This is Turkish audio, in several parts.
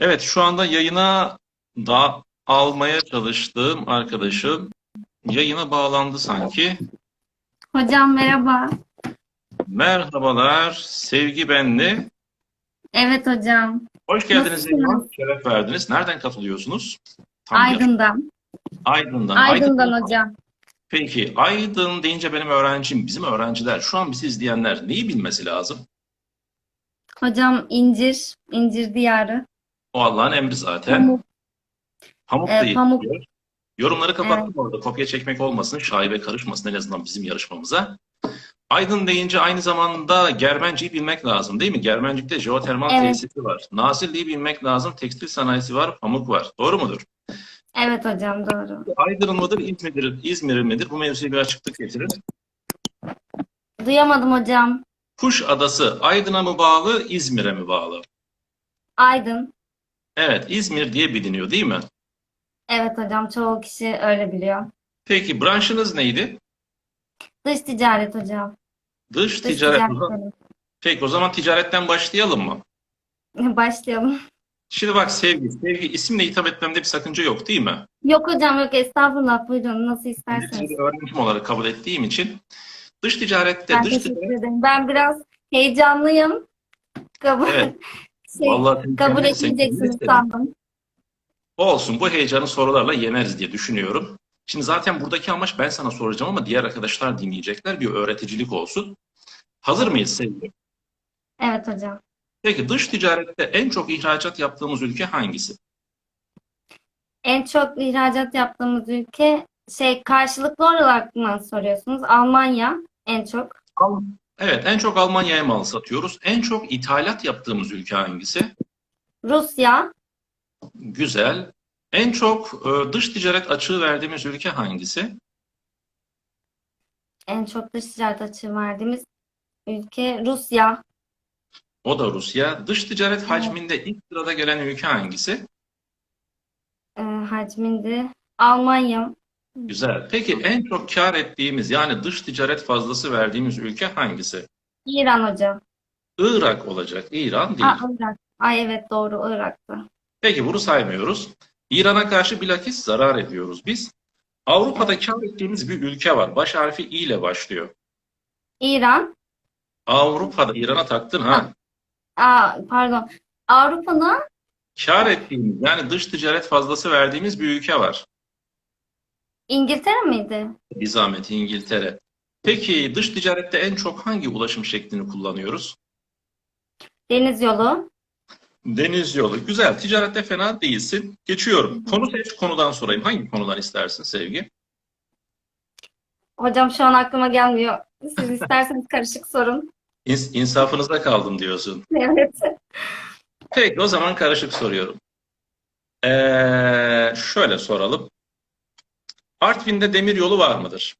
Evet, şu anda yayına da almaya çalıştığım arkadaşım yayına bağlandı sanki. Hocam merhaba. Merhabalar, Sevgi benli. Evet hocam. Hoş geldiniz Nasılsınız? Şeref verdiniz. Nereden katılıyorsunuz? Tam bir- Aydın'dan. Aydın'dan. Aydın'dan hocam. Peki, Aydın deyince benim öğrencim, bizim öğrenciler, şu an bizi izleyenler neyi bilmesi lazım? Hocam incir, incir diyarı. O Allah'ın emri zaten. Pamuk. Pamuk da Evet, pamuk. Yorumları kapattım orada. Kopya çekmek olmasın, şaibe karışmasın en azından bizim yarışmamıza. Aydın deyince aynı zamanda Germencik'i bilmek lazım değil mi? Germencik'te jeotermal Evet. tesisi var. Nazilli'yi bilmek lazım. Tekstil sanayisi var, pamuk var. Doğru mudur? Evet hocam doğru. Aydın mıdır, İzmir'dir, İzmir midir? Bu mevzuya bir açıklık getirin. Duyamadım hocam. Kuş Adası Aydın'a mı bağlı, İzmir'e mi bağlı? Aydın. Evet, İzmir diye biliniyor değil mi? Evet hocam çoğu kişi öyle biliyor. Peki branşınız neydi? Dış ticaret hocam. Dış Dış ticaret. ticaret. Peki o zaman ticaretten başlayalım mı? Başlayalım. Şimdi bak Sevgi, Sevgi isimle hitap etmemde bir sakınca yok değil mi? Yok hocam yok estağfurullah buyurun nasıl isterseniz. bir öğrencim olarak kabul ettiğim için dış ticarette, Ben dış teşekkür ticaret... ederim. Ben biraz heyecanlıyım. Kabul, Evet. şey, Vallahi kabul kendin sandım. Olsun bu heyecanı sorularla yeneriz diye düşünüyorum. Şimdi zaten buradaki amaç ben sana soracağım ama diğer arkadaşlar dinleyecekler. Bir öğreticilik olsun. Hazır mıyız Sevgi? Evet hocam. Peki dış ticarette en çok ihracat yaptığımız ülke hangisi? En çok ihracat yaptığımız ülke şey karşılıklı olarak mı soruyorsunuz? Almanya en çok. Evet en çok Almanya'ya mal satıyoruz. En çok ithalat yaptığımız ülke hangisi? Rusya, Güzel. En çok e, dış ticaret açığı verdiğimiz ülke hangisi? en çok dış ticaret açığı verdiğimiz ülke Rusya, O da Rusya. Dış ticaret Evet. hacminde ilk sırada gelen ülke hangisi? e, hacminde Almanya, Güzel. Peki en çok kar ettiğimiz yani dış ticaret fazlası verdiğimiz ülke hangisi? İran hocam. Irak olacak. İran değil. Aa, Irak. Ay evet doğru Irak'ta. Peki bunu saymıyoruz. İran'a karşı bilakis zarar ediyoruz biz. Avrupa'da kar ettiğimiz bir ülke var. Baş harfi İ ile başlıyor. İran, Avrupa'da İran'a taktın ha. aa, pardon. Avrupa'da Kar ettiğimiz yani dış ticaret fazlası verdiğimiz bir ülke var. İngiltere miydi? Bir zahmet İngiltere. Peki dış ticarette en çok hangi ulaşım şeklini kullanıyoruz? Deniz yolu. Deniz yolu. Güzel. Ticarette fena değilsin. Geçiyorum. Konu seç, konudan sorayım. Hangi konudan istersin Sevgi? Hocam şu an aklıma gelmiyor. Siz isterseniz karışık sorun. İns insafınıza kaldım diyorsun. Evet. Peki o zaman karışık soruyorum. Ee, şöyle soralım. Artvin'de demir yolu var mıdır?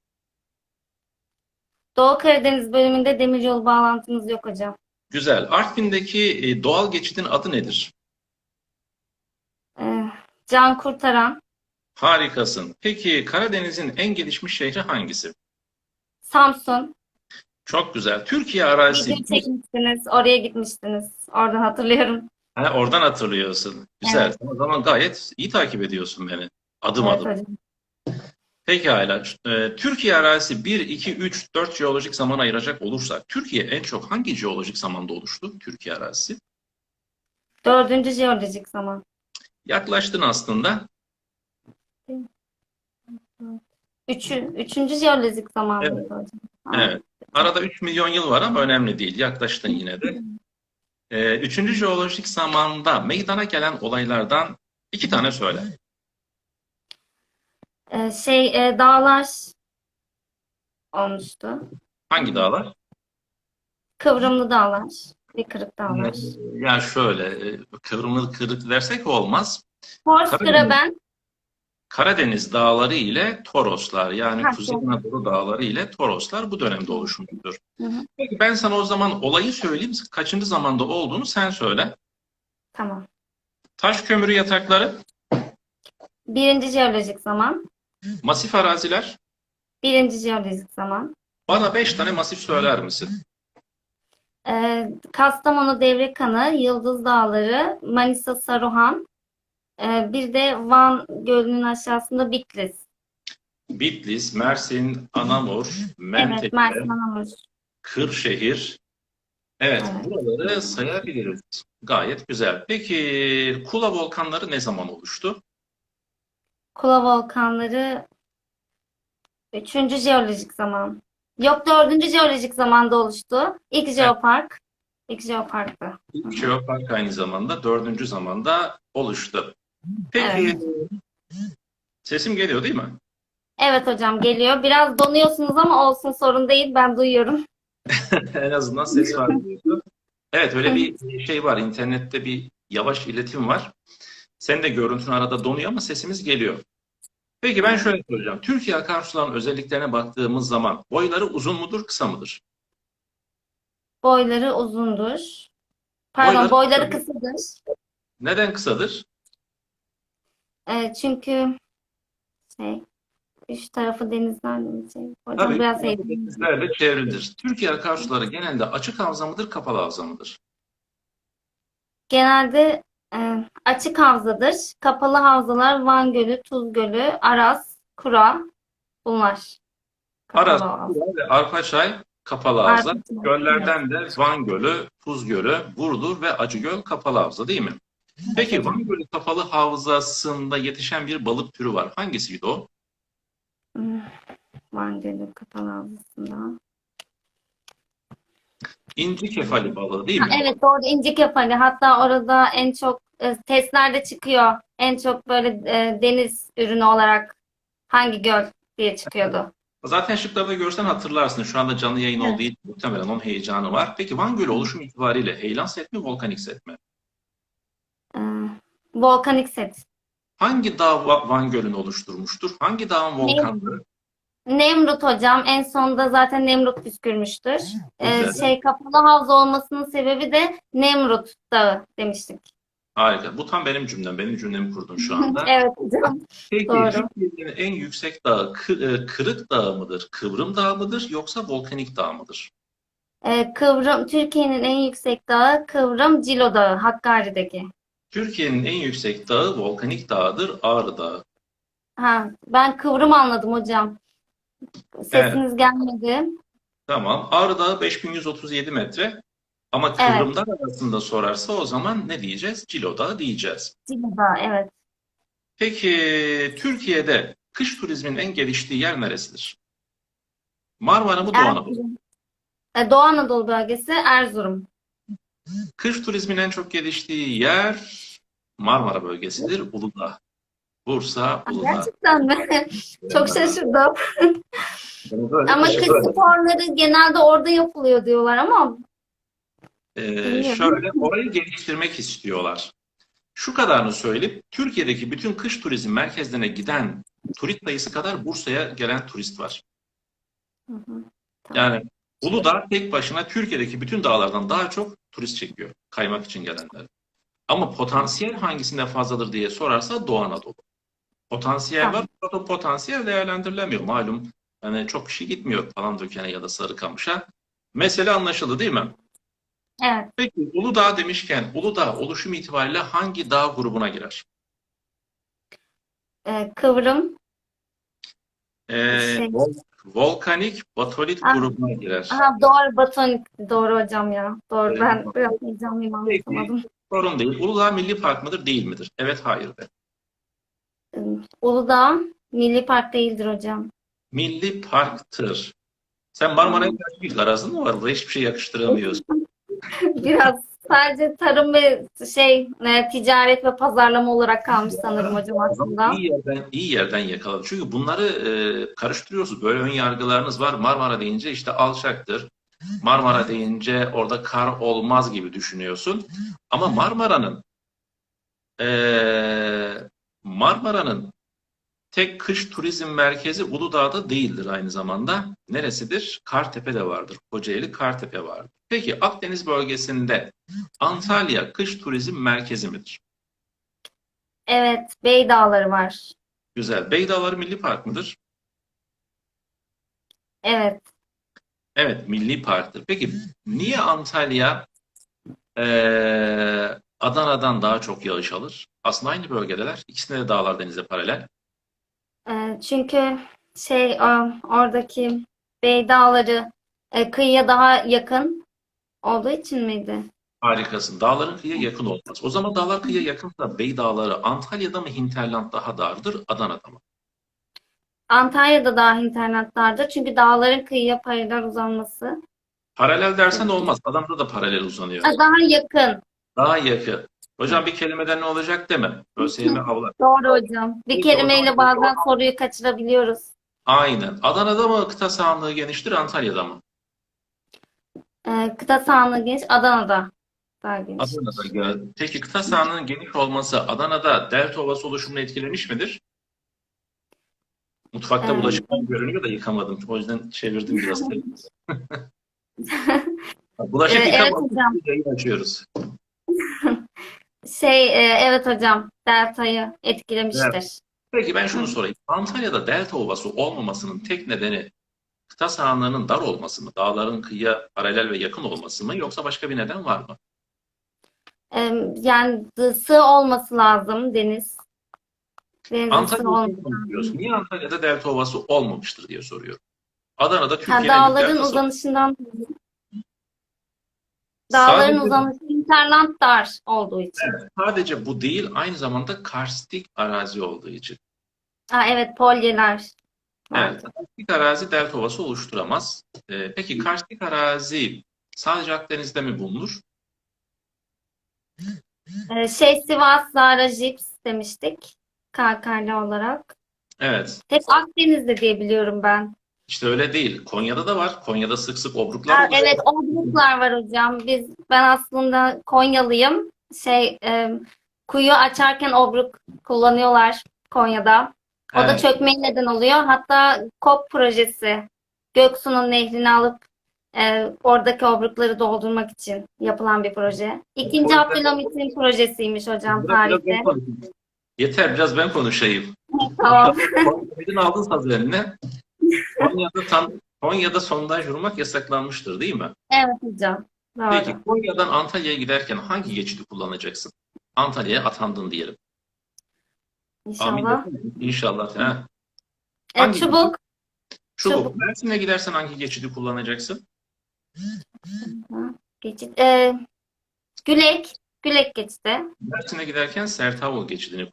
Doğu Karadeniz bölümünde demiryolu bağlantımız yok hocam. Güzel. Artvin'deki e, doğal geçidin adı nedir? Ee, can kurtaran. Harikasın. Peki Karadeniz'in en gelişmiş şehri hangisi? Samsun. Çok güzel. Türkiye arazisi. Video çekmiştiniz. Oraya gitmiştiniz. Oradan hatırlıyorum. Ha, oradan hatırlıyorsun. Güzel. Evet. O zaman gayet iyi takip ediyorsun beni. Adım Evet adım. hocam. Pekala. Ee, Türkiye arazisi 1, 2, 3, 4 jeolojik zaman ayıracak olursak Türkiye en çok hangi jeolojik zamanda oluştu? Türkiye arazisi. Dördüncü jeolojik zaman. Yaklaştın aslında. Üçü, üçüncü jeolojik zaman Evet. Evet. Arada 3 milyon yıl var ama önemli değil. Yaklaştın yine de. Ee, üçüncü jeolojik zamanda meydana gelen olaylardan iki tane söyle. Ee, şey e, dağlar olmuştu. Hangi dağlar? Kıvrımlı dağlar. Bir kırık dağlar. Ya şöyle, e, kıvrımlı kırık dersek olmaz. Karadeniz. Graben. Karadeniz dağları ile Toroslar yani Ha, Kuzey. Anadolu dağları ile Toroslar bu dönemde oluşmuştur. Hı hı. Peki ben sana o zaman olayı söyleyeyim. Kaçıncı zamanda olduğunu sen söyle. Tamam. Taş kömürü yatakları, Birinci jeolojik zaman. Masif araziler. Birinci jeolojik zaman. Bana beş tane masif söyler misin? Ee, Kastamonu Devrekanı, Yıldız Dağları, Manisa Saruhan, ee, bir de Van Gölü'nün aşağısında Bitlis. Bitlis, Mersin, Anamur, Evet, Menteşe, Mersin Anamur. Kırşehir. Evet, Evet. buraları sayabiliriz. Gayet güzel. Peki Kula volkanları ne zaman oluştu? Kula volkanları üçüncü jeolojik zaman. Yok dördüncü jeolojik zamanda oluştu. İlk jeopark. İlk jeoparktı. İlk Jeopark aynı zamanda dördüncü zamanda oluştu. Peki sesim geliyor değil mi? Evet hocam geliyor. Biraz donuyorsunuz ama olsun sorun değil. Ben duyuyorum. En azından ses var. Evet öyle bir şey var. İnternette bir yavaş iletim var. Senin de görüntün arada donuyor ama sesimiz geliyor. Peki ben şöyle soracağım. Türkiye akarsuların özelliklerine baktığımız zaman boyları uzun mudur, kısa mıdır? Boyları uzundur. Pardon Boyları- boyları kısadır. Neden kısadır? Ee, çünkü şey üç tarafı mi şey? Hocam Tabii biraz denizlerle çevrilidir. Türkiye akarsuları genelde açık havza mıdır, kapalı havza mıdır? Genelde e, açık havzadır. Kapalı havzalar Van Gölü, Tuz Gölü, Aras, Kura bunlar. Kapalı Aras, havza. Kura ve Arpaçay kapalı havza. Arpaçay, Göllerden de Van Gölü, Tuz Gölü, Burdur ve Acıgöl kapalı havza değil mi? Peki Van Gölü kapalı havzasında yetişen bir balık türü var. Hangisiydi o? Hmm, Van Gölü kapalı havzasında. İnci kefali balığı değil Ha, mi? evet doğru inci kefali. Hatta orada en çok e, testlerde çıkıyor. En çok böyle e, deniz ürünü olarak hangi göl diye çıkıyordu. Zaten şıklarda görsen hatırlarsın. Şu anda canlı yayın Evet. olduğu için muhtemelen onun heyecanı var. Peki Van Gölü oluşum itibariyle heyelan set mi, volkanik set mi? E, volkanik set. Hangi dağ Va- Van Gölü'nü oluşturmuştur? Hangi dağın volkanları? Nemrut hocam en sonunda zaten Nemrut püskürmüştür. E, Güzel. şey kapalı havza olmasının sebebi de Nemrut Dağı demiştik. Harika. Bu tam benim cümlem. Benim cümlemi kurdun şu anda. Evet hocam. Peki Doğru. Türkiye'nin en yüksek dağı Kı- e, Kırık Dağı mıdır? Kıvrım Dağı mıdır? Yoksa volkanik dağ mıdır? E, Kıvrım Türkiye'nin en yüksek dağı Kıvrım Cilo Dağı Hakkari'deki. Türkiye'nin en yüksek dağı volkanik dağıdır. Ağrı Dağı. Ha, ben Kıvrım anladım hocam. Sesiniz gelmedi. Tamam. Ağrı Dağı 5137 metre. Ama Evet. Kıvrım Dağı arasında sorarsa o zaman ne diyeceğiz? Cilo Dağı diyeceğiz. Cilo Dağı evet. Peki Türkiye'de kış turizmin en geliştiği yer neresidir? Marmara mı Doğu Anadolu? Erzurum. E, Doğu Anadolu bölgesi Erzurum. Kış turizmin en çok geliştiği yer Marmara bölgesidir. Uludağ. Bursa, Uludağ. Gerçekten mi? Çok şaşırdım. Böyle Ama şey kış sporları genelde orada yapılıyor diyorlar ama Ee, şöyle orayı geliştirmek istiyorlar. Şu kadarını söyleyip Türkiye'deki bütün kış turizm merkezlerine giden turist sayısı kadar Bursa'ya gelen turist var. Hı hı. Yani Uludağ tek başına Türkiye'deki bütün dağlardan daha çok turist çekiyor kaymak için gelenler. Ama potansiyel hangisinde fazladır diye sorarsa Doğu Anadolu. Potansiyel var, fakat o potansiyel değerlendirilemiyor. Malum yani çok kişi gitmiyor Palandöken'e ya da Sarıkamış'a. Mesele anlaşıldı değil mi? evet. Peki Uludağ demişken Uludağ oluşum itibariyle hangi dağ grubuna girer? E, Kıvrım. Ee, Şey. vol- volkanik batolit Ah. grubuna girer. Aha, doğru batonik. Doğru hocam ya. Doğru. Evet. Ben biraz heyecanlıyım anlatamadım. Sorun değil. Uludağ milli park mıdır değil midir? Evet hayır de. E, Uludağ Milli Park değildir hocam. Milli parktır. Sen Marmara'ya karşı bir garazın mı var? Buraya hiçbir şey yakıştıramıyorsun. Biraz sadece tarım ve şey e, ticaret ve pazarlama olarak kalmış sanırım hocam aslında. İyi yerden, iyi yerden yakaladın. Çünkü bunları e, karıştırıyorsunuz. Böyle ön yargılarınız var. Marmara deyince işte alçaktır. Marmara deyince orada kar olmaz gibi düşünüyorsun. Ama Marmara'nın e, Marmara'nın tek kış turizm merkezi Uludağ'da değildir aynı zamanda. Neresidir? Kartepe'de vardır. Kocaeli Kartepe vardır. Peki Akdeniz bölgesinde Antalya kış turizm merkezi midir? Evet, Bey Dağları var. Güzel. Beydağları Milli Park mıdır? Evet. Evet, milli parktır. Peki niye Antalya eee, Adana'dan daha çok yağış alır? Aslında aynı bölgedeler. İkisinde de dağlar denize paralel. Ee, çünkü şey o- oradaki Bey Dağları e, kıyıya daha yakın olduğu için miydi? Harikasın. Dağların kıyıya yakın olmaz. O zaman dağlar kıyıya yakınsa Bey Dağları Antalya'da mı Hinterland daha dardır, Adana'da mı? Antalya'da daha internetlerdir. Çünkü dağların kıyıya paralel uzanması. Paralel dersen olmaz. Adana'da da paralel uzanıyor. Ha, Daha yakın. Daha yakın. Hocam bir kelimeden ne olacak deme. ÖSYM avlar. Doğru hocam. Bir kelimeyle bazen soruyu kaçırabiliyoruz. Aynen. Adana'da mı kıta sahanlığı geniştir, Antalya'da mı? Ee, kıta sahanlığı geniş. Adana'da daha geniş. Adana'da gel. Peki kıta sahanlığının geniş olması Adana'da delta ovası oluşumunu etkilemiş midir? Mutfakta Evet. bulaşıklar görünüyor da yıkamadım. O yüzden çevirdim biraz. Bulaşık Ee, evet yıkamadım. hocam. Yayın açıyoruz. Şey, e, evet hocam. Delta'yı etkilemiştir. Peki ben şunu sorayım. Antalya'da delta ovası olmamasının tek nedeni kıta sahanlığının dar olması mı? Dağların kıyıya paralel ve yakın olması mı? Yoksa başka bir neden var mı? Yani sığ olması lazım deniz. Antalya'da. Niye Antalya'da delta ovası olmamıştır diye soruyorum. Adana'da Türkiye'nin dağların deltası- uzanışından dağların Sadece- uzanışı interland dar olduğu için. Sadece bu değil, aynı zamanda karstik arazi olduğu için. Ha, evet polyeler. Evet, karstik arazi delta ovası oluşturamaz. Ee, peki karstik arazi sadece Akdeniz'de mi bulunur? Ee, şey Sivas, Zara, Jips demiştik. Kalkarlı olarak. Evet, Hep Akdeniz'de diye biliyorum ben. İşte öyle değil. Konya'da da var. Konya'da sık sık obruklar Ha, olur. evet obruklar var hocam. Biz ben aslında Konyalıyım. Şey e, kuyu açarken obruk kullanıyorlar Konya'da. O da Evet. çökmeye neden oluyor. Hatta KOP projesi Göksu'nun nehrini alıp e, oradaki obrukları doldurmak için yapılan bir proje. İkinci Abdülhamit'in projesiymiş hocam tarihte. Yeter biraz ben konuşayım. Tamam. Konya'dan aldın saz eline. Konya'da, tam, Konya'da sondaj vurmak yasaklanmıştır değil mi? Evet hocam. Doğru. Peki Konya'dan Antalya'ya giderken hangi geçidi kullanacaksın? Antalya'ya atandın diyelim. Amin. İnşallah. desene. İnşallah. Ha. E, Hangi- çubuk. Çubuk. Çubuk. Mersin'e gidersen hangi geçidi kullanacaksın? Geçit. E, Gülek. Gülek geçti. Mersin'e giderken Sertavul geçidini.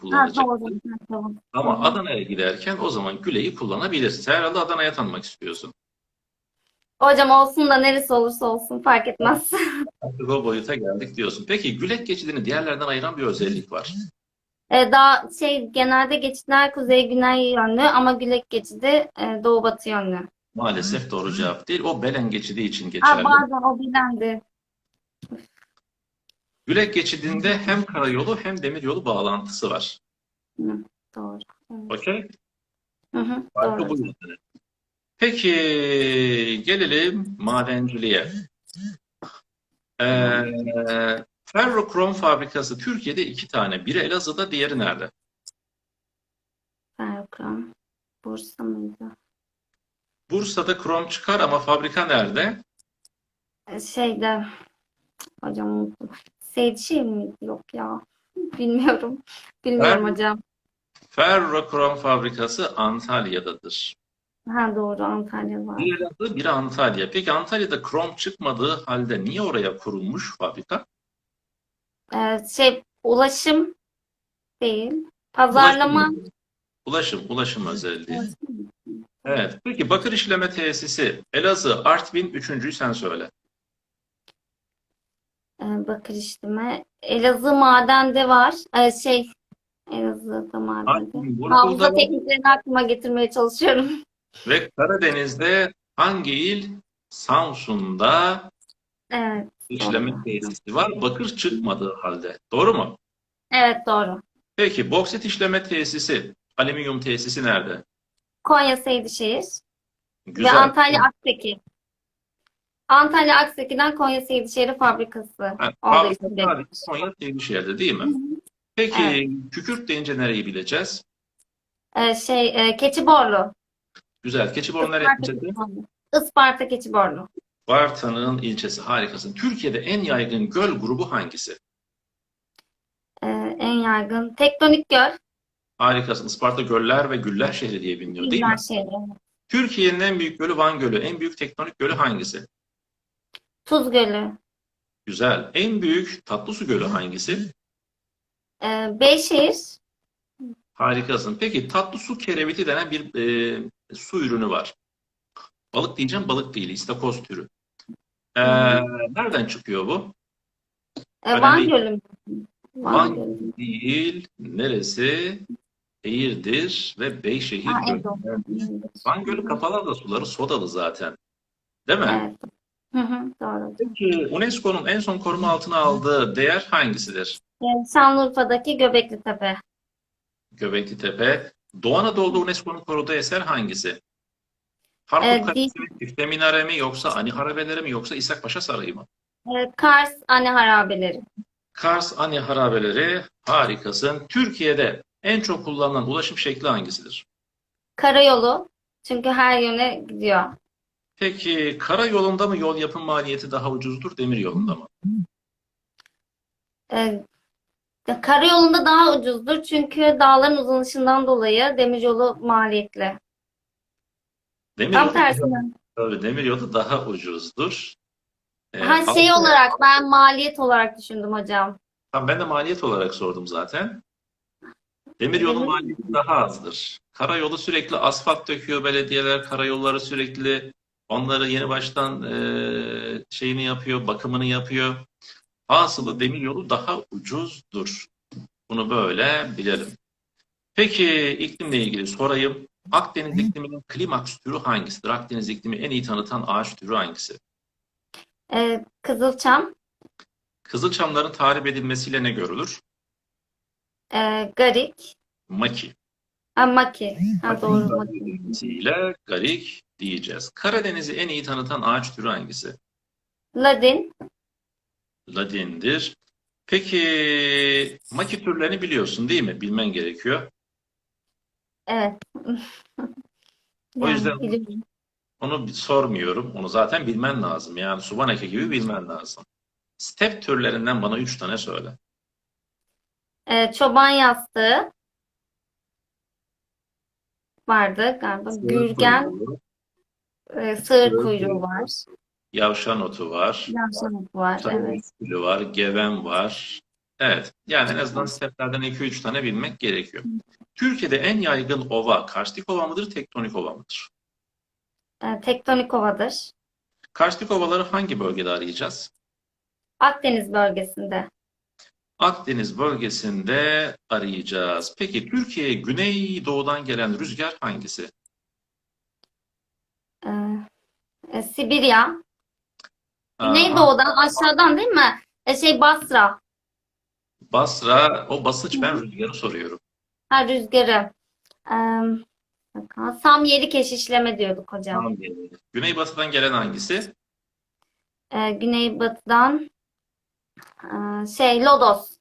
Tamam. Ama Adana'ya giderken o zaman Güle'yi kullanabilirsin. Herhalde Adana'ya tanımak istiyorsun. Hocam olsun da neresi olursa olsun fark etmez. Artık o boyuta geldik diyorsun. Peki Gülek geçidini diğerlerden ayıran bir özellik var. E, daha şey genelde geçitler kuzey güney yönlü ama Gülek geçidi e, doğu batı yönlü. Maalesef doğru cevap değil. O Belen geçidi için geçerli. bazen o bilendi. Gülek geçidinde hem karayolu hem demiryolu bağlantısı var. Doğru. Okey? Hı Farkı doğru. bu yüzden. Peki gelelim madenciliğe. Ee, ferrokrom fabrikası Türkiye'de iki tane. Biri Elazığ'da, diğeri nerede? Ferrokrom. Bursa mıydı? Bursa'da krom çıkar ama fabrika nerede? E, şeyde hocam unuttum. Seydişehir miydi? Yok ya. Bilmiyorum. Bilmiyorum Ben- hocam. Ferrokrom fabrikası Antalya'dadır. Ha doğru Antalya var. Biri Elazığ, biri Antalya. Peki Antalya'da krom çıkmadığı halde niye oraya kurulmuş fabrika? E, şey ulaşım değil. Pazarlama. Ulaşım, ulaşım, ulaşım özelliği. Evet. Peki bakır işleme tesisi Elazığ, Artvin, üçüncüyü sen söyle. E, bakır işleme. Elazığ madende var. E, şey Elazığ'da madende. Hafıza tekniklerini aklıma getirmeye çalışıyorum. ve Karadeniz'de hangi il? Samsun'da Evet. işleme tesisi var. Bakır çıkmadığı halde. Doğru mu? Evet doğru. Peki boksit işleme tesisi, alüminyum tesisi nerede? Konya Seydişehir ve Güzel. Antalya Akseki. Antalya Akseki'den Konya Seydişehir fabrikası Ha, olduğu fabrika için. sadece Konya Seydişehir'de değil mi? Peki kükürt deyince nereyi bileceğiz? Ee, şey e, Keçiborlu. Güzel. Keçibornu nereye Isparta gidecek? Keçiborlu. Isparta Keçiborlu. İlçesi harikasın. Türkiye'de en yaygın göl grubu hangisi? Ee, en yaygın tektonik göl. Harikasın. Isparta göller ve güller şehri diye biliniyor değil mi? Güzel şeyler. Türkiye'nin en büyük gölü Van Gölü. En büyük tektonik gölü hangisi? Tuz Gölü. Güzel. En büyük tatlı su gölü hangisi? Ee, Beyşehir. Harikasın. Peki tatlı su kereviti denen bir e, su ürünü var. Balık diyeceğim, balık değil. İstakoz türü. Ee, nereden çıkıyor bu? Ee, Önemli Van değil. Gölü mü? Van, Van Gölü. Değil. Neresi? Eğirdir ve Beyşehir Ha, Gölü. evet. Van Gölü kapalı da suları sodalı zaten. Değil mi? Evet. Hı hı, doğru. Peki UNESCO'nun en son koruma altına aldığı değer hangisidir? Ee, Şanlıurfa'daki Göbekli Tepe. Göbekli Tepe. Doğu Anadolu'da UNESCO'nun koruduğu eser hangisi? Harput Ee, Kalesi mi, Minare mi, yoksa Ani Harabeleri mi, yoksa İshak Paşa Sarayı mı? Ee, Kars Anne Harabeleri. Kars Ani Harabeleri harikasın. Türkiye'de en çok kullanılan ulaşım şekli hangisidir? Karayolu. Çünkü her yöne gidiyor. Peki karayolunda mı yol yapım maliyeti daha ucuzdur, demir yolunda mı? Ee, karayolunda daha ucuzdur. Çünkü dağların uzanışından dolayı demiryolu maliyetli. Demir Tam yolu, tersine. tabii demir yolu daha ucuzdur. Ee, Ha şey altı- olarak ben maliyet olarak düşündüm hocam. Tamam, ben de maliyet olarak sordum zaten. Demir- maliyeti daha azdır. Karayolu sürekli asfalt döküyor belediyeler, karayolları sürekli onları yeni baştan e, şeyini yapıyor, bakımını yapıyor. Hasılı demiryolu daha ucuzdur. Bunu böyle bilelim. Peki iklimle ilgili sorayım. Akdeniz ikliminin klimaks türü hangisidir? Akdeniz iklimi en iyi tanıtan ağaç türü hangisi? Ee, Kızılçam, Kızılçamların tahrip edilmesiyle ne görülür? e, Garik, Maki. ha, Maki. Ha, doğru Maki. ile garik diyeceğiz. Karadeniz'i en iyi tanıtan ağaç türü hangisi? Ladin, Ladindir. Peki maki türlerini biliyorsun değil mi? Bilmen gerekiyor. evet. O Yani yüzden- biliyorum. Onu sormuyorum. Onu zaten bilmen lazım. Yani Subaneke gibi bilmen lazım. Step türlerinden bana üç tane söyle. Ee, çoban yastığı vardı galiba. Gürgen, e, sığır kuyruğu var. Yavşan otu var. Yavşan otu var. Tabii Evet. gülü var. Geven var. Evet. Yani en azından steplerden 2-3 tane bilmek gerekiyor. Türkiye'de en yaygın ova karstik ova mıdır, tektonik ova mıdır? Ee, tektonik ovadır. Karstik ovaları hangi bölgede arayacağız? Akdeniz bölgesinde. Akdeniz bölgesinde arayacağız. Peki Türkiye'ye güneydoğudan gelen rüzgar hangisi? Ee, e, Sibirya. Güneydoğudan aşağıdan değil mi? E, şey Basra. Basra, o basınç ben rüzgarı soruyorum. Ha rüzgarı. Ee, bakalım. Samyeli keşişleme diyorduk hocam. Tamam. Güneybatıdan gelen hangisi? Ee, güneybatıdan e, şey Lodos.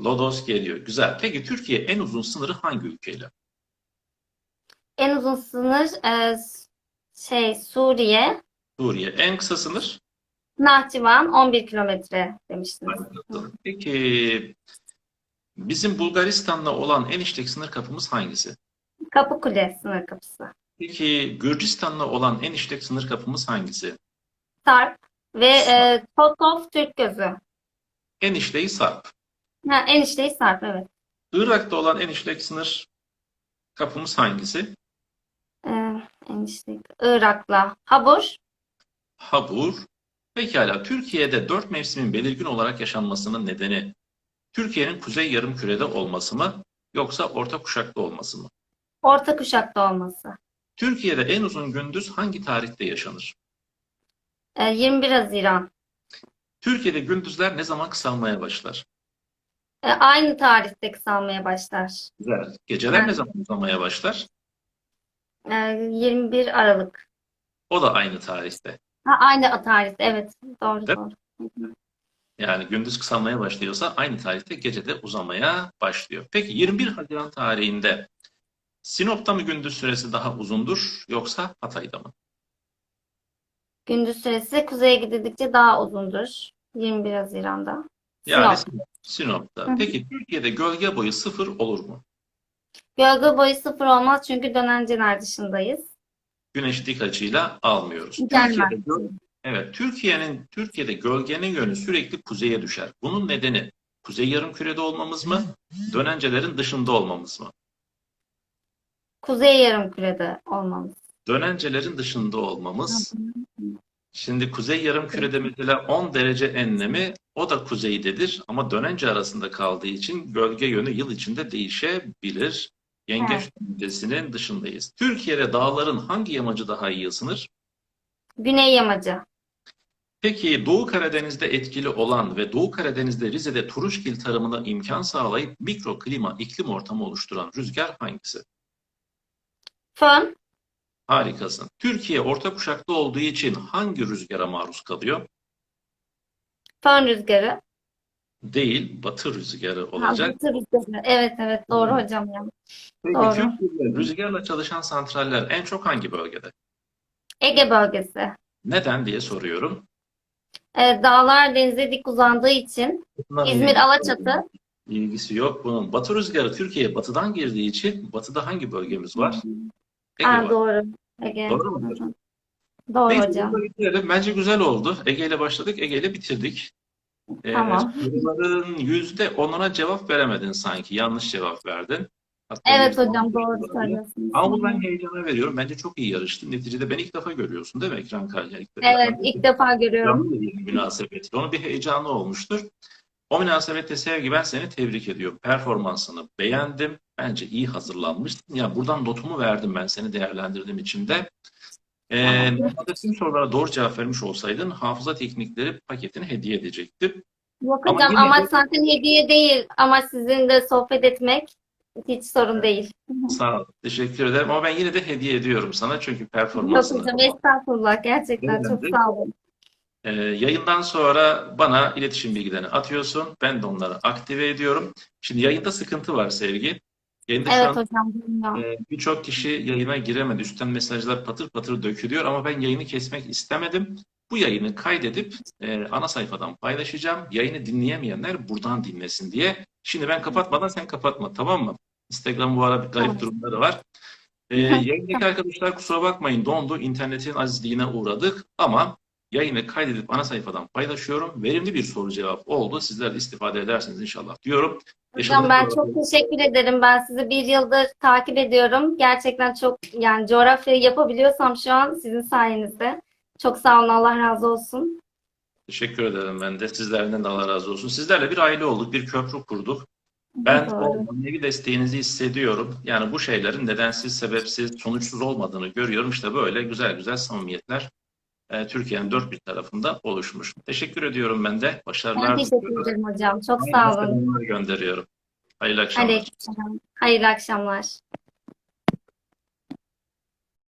Lodos geliyor. Güzel. Peki Türkiye en uzun sınırı hangi ülkeyle? En uzun sınır e, şey Suriye. Suriye. En kısa sınır? Nahçıvan 11 kilometre demiştiniz. Peki bizim Bulgaristan'la olan en işlek sınır kapımız hangisi? Kapıkule sınır kapısı. Peki Gürcistan'la olan en işlek sınır kapımız hangisi? Sarp ve e, Totov Türk Gözü. En işleği Sarp. Ha, enişteyi Sarp evet. Irak'ta olan en işlek sınır kapımız hangisi? E, enişte Irak'la Habur. Habur. Pekala Türkiye'de dört mevsimin belirgin olarak yaşanmasının nedeni Türkiye'nin kuzey yarımkürede olması mı yoksa orta kuşakta olması mı? Orta kuşakta olması. Türkiye'de en uzun gündüz hangi tarihte yaşanır? E, 21 Haziran. Türkiye'de gündüzler ne zaman kısalmaya başlar? E, aynı tarihte kısalmaya başlar. Güzel. Geceler ne zaman uzamaya başlar? E, 21 Aralık. O da aynı tarihte. Ha, aynı tarihte evet. Doğru Değil doğru. Hı hı. Yani gündüz kısalmaya başlıyorsa aynı tarihte gece de uzamaya başlıyor. Peki 21 Haziran tarihinde Sinop'ta mı gündüz süresi daha uzundur yoksa Hatay'da mı? Gündüz süresi kuzeye gidildikçe daha uzundur. 21 Haziran'da. Yani Sinop. Sinop- Sinop'ta. Hı. Peki Türkiye'de gölge boyu sıfır olur mu? Gölge boyu sıfır olmaz çünkü dönenceler dışındayız. Güneş dik açıyla almıyoruz. Gelmez. Türkiye'de Evet, Türkiye'nin Türkiye'de gölgenin yönü sürekli kuzeye düşer. Bunun nedeni kuzey yarımkürede olmamız mı? Dönencelerin dışında olmamız mı? Kuzey yarımkürede olmamız. Dönencelerin dışında olmamız. Şimdi kuzey yarımkürede mesela 10 derece enlemi o da kuzeydedir ama dönence arasında kaldığı için gölge yönü yıl içinde değişebilir. Yengeç Evet. dışındayız. Türkiye'de dağların hangi yamacı daha iyi ısınır? Güney yamacı. Peki Doğu Karadeniz'de etkili olan ve Doğu Karadeniz'de Rize'de turuşgil tarımına imkan sağlayıp mikroklima, iklim ortamı oluşturan rüzgar hangisi? Fön. Harikasın. Türkiye orta kuşaklı olduğu için hangi rüzgara maruz kalıyor? Fön rüzgarı. Değil, batı rüzgarı Ha, olacak. batı rüzgarı. Evet evet doğru hocam ya. Peki Doğru. Türkiye'de rüzgarla çalışan santraller en çok hangi bölgede? Ege bölgesi. Neden diye soruyorum. Ee, dağlar denize dik uzandığı için Bunların İzmir, ilgisi- Alaçatı. İlgisi yok bunun. Batı rüzgarı Türkiye'ye batıdan girdiği için batıda hangi bölgemiz var? Ege Ha, var. doğru. Ege. Doğru mudur? Doğru Neyse, hocam. bitirelim. Bence güzel oldu. Ege ile başladık, Ege ile bitirdik. Ee, Tamam. soruların yüzde onuna cevap veremedin sanki. Yanlış cevap verdin. Hatta Evet yüzde hocam doğru olabilir. söylüyorsunuz. Ama bu ben heyecana veriyorum. Bence çok iyi yarıştın. Neticede beni ilk defa görüyorsun değil mi ekran? İlk defa. Evet ilk defa görüyorum. Canlı yayın münasebetiyle. Onun bir heyecanı olmuştur. O münasebette Sevgi ben seni tebrik ediyorum. Performansını beğendim. Bence iyi hazırlanmışsın. Ya buradan notumu verdim ben seni değerlendirdiğim için de. Ee, tüm sorulara doğru cevap vermiş olsaydın hafıza teknikleri paketini hediye edecektim. Yok Ama hocam yine amaç de- zaten hediye değil. Amaç sizinle sohbet etmek. Hiç sorun değil. Sağ ol. Teşekkür ederim. Ama ben yine de hediye ediyorum sana çünkü Yok performansını. hocam estağfurullah. Gerçekten çok Beğendim. sağ olun. Ee, yayından sonra bana iletişim bilgilerini atıyorsun. Ben de onları aktive ediyorum. Şimdi yayında sıkıntı var Sevgi. Şu Evet hocam. Ee, Birçok kişi yayına giremedi. Üstten mesajlar patır patır dökülüyor ama ben yayını kesmek istemedim. Bu yayını kaydedip e, ana sayfadan paylaşacağım. Yayını dinleyemeyenler buradan dinlesin diye. Şimdi ben kapatmadan sen kapatma tamam mı? Instagram bu ara bir garip Tamam. durumları var. Ee, yayındaki arkadaşlar kusura bakmayın dondu. İnternetin azizliğine uğradık ama yayını kaydedip ana sayfadan paylaşıyorum. Verimli bir soru cevap oldu. Sizler de istifade edersiniz inşallah diyorum. Hocam ben çok teşekkür ederim. Ben sizi bir yıldır takip ediyorum. Gerçekten çok yani coğrafya yapabiliyorsam şu an sizin sayenizde. Çok sağ olun. Allah razı olsun. Teşekkür ederim ben de. Sizlerden de Allah razı olsun. Sizlerle bir aile olduk, bir köprü kurduk. Ben o manevi desteğinizi hissediyorum. Yani bu şeylerin nedensiz, sebepsiz, sonuçsuz olmadığını görüyorum. İşte böyle güzel güzel samimiyetler e, Türkiye'nin dört bir tarafında oluşmuş. Teşekkür ediyorum ben de. Başarılar Ben teşekkür ederim hocam. Çok sağ olun. Gönderiyorum. Hayırlı akşamlar. Hayırlı akşamlar.